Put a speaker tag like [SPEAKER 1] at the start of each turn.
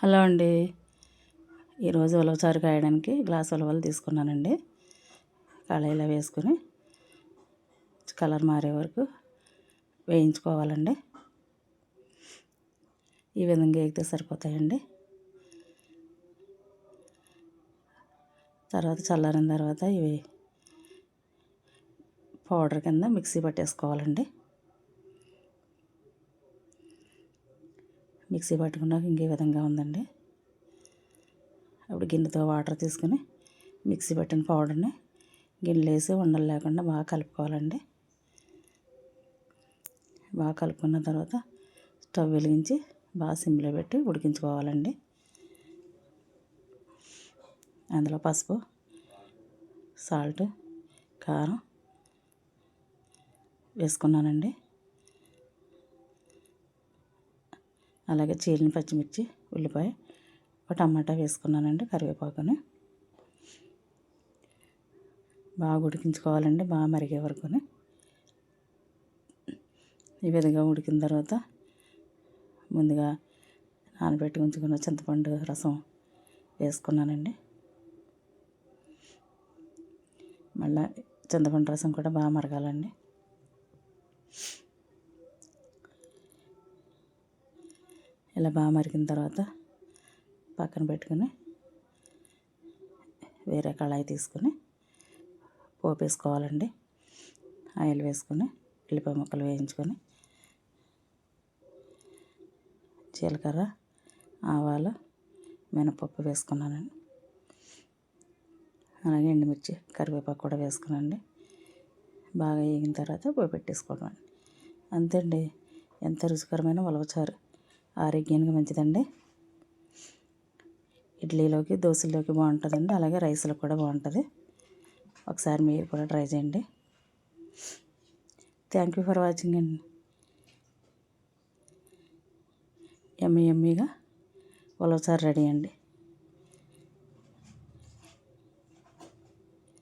[SPEAKER 1] Hello అండి. ఈరోజు ఉలవచారు కాయడానికి గ్లాస్ ఉలవలు తీసుకున్నానండి. కళాయిలో వేసుకొని కలర్ మారే వరకు వేయించుకోవాలండి. ఈ విధంగా వేగితే సరిపోతాయండి. తర్వాత చల్లారిన తర్వాత ఇవి పౌడర్ కింద మిక్సీ పట్టేసుకోవాలండి. మిక్సీ పట్టుకున్నాక ఇంకే విధంగా ఉందండి. అప్పుడు గిన్నెతో వాటర్ తీసుకుని మిక్సీ పట్టిన పౌడర్ని గిన్నెలో వేసి ఉండలు లేకుండా బాగా కలుపుకోవాలండి. బాగా కలుపుకున్న తర్వాత స్టవ్ వెలిగించి బాగా సిమ్లో పెట్టి ఉడికించుకోవాలండి. అందులో పసుపు సాల్ట్ కారం వేసుకున్నానండి. అలాగే చీలిన పచ్చిమిర్చి ఉల్లిపాయ ఒక టమాటా వేసుకున్నానండి కరివేపాకుని. బాగా ఉడికించుకోవాలండి బాగా మరిగే వరకుని. ఈ విధంగా ఉడికిన తర్వాత ముందుగా నానబెట్టి ఉంచుకున్న చింతపండు రసం వేసుకున్నానండి. మళ్ళీ చింతపండు రసం కూడా బాగా మరగాలండి. ఇలా బాగా మరిగిన తర్వాత పక్కన పెట్టుకుని వేరే కళాయి తీసుకుని పోపు వేసుకోవాలండి ఆయిల్ వేసుకొని ఉల్లిపాయ ముక్కలు వేయించుకొని జీలకర్ర ఆవాలు మినపప్పు వేసుకున్నానండి. అలాగే ఎండుమిర్చి కరివేపాకు కూడా వేసుకున్నానండి. బాగా వేగిన తర్వాత పోయి పెట్టేసుకోవడం అంతే అండి ఎంత రుచికరమైన ఉలవచారు. ఆరోగ్యానికి మంచిదండి. ఇడ్లీలోకి దోశలోకి బాగుంటుందండి. అలాగే రైస్లో కూడా బాగుంటుంది. ఒకసారి మీరు కూడా ట్రై చేయండి. థ్యాంక్ యూ ఫర్ వాచింగ్ అండి ఎమ్మి ఎమ్మిగా ఉలవచారు రెడీ అండి.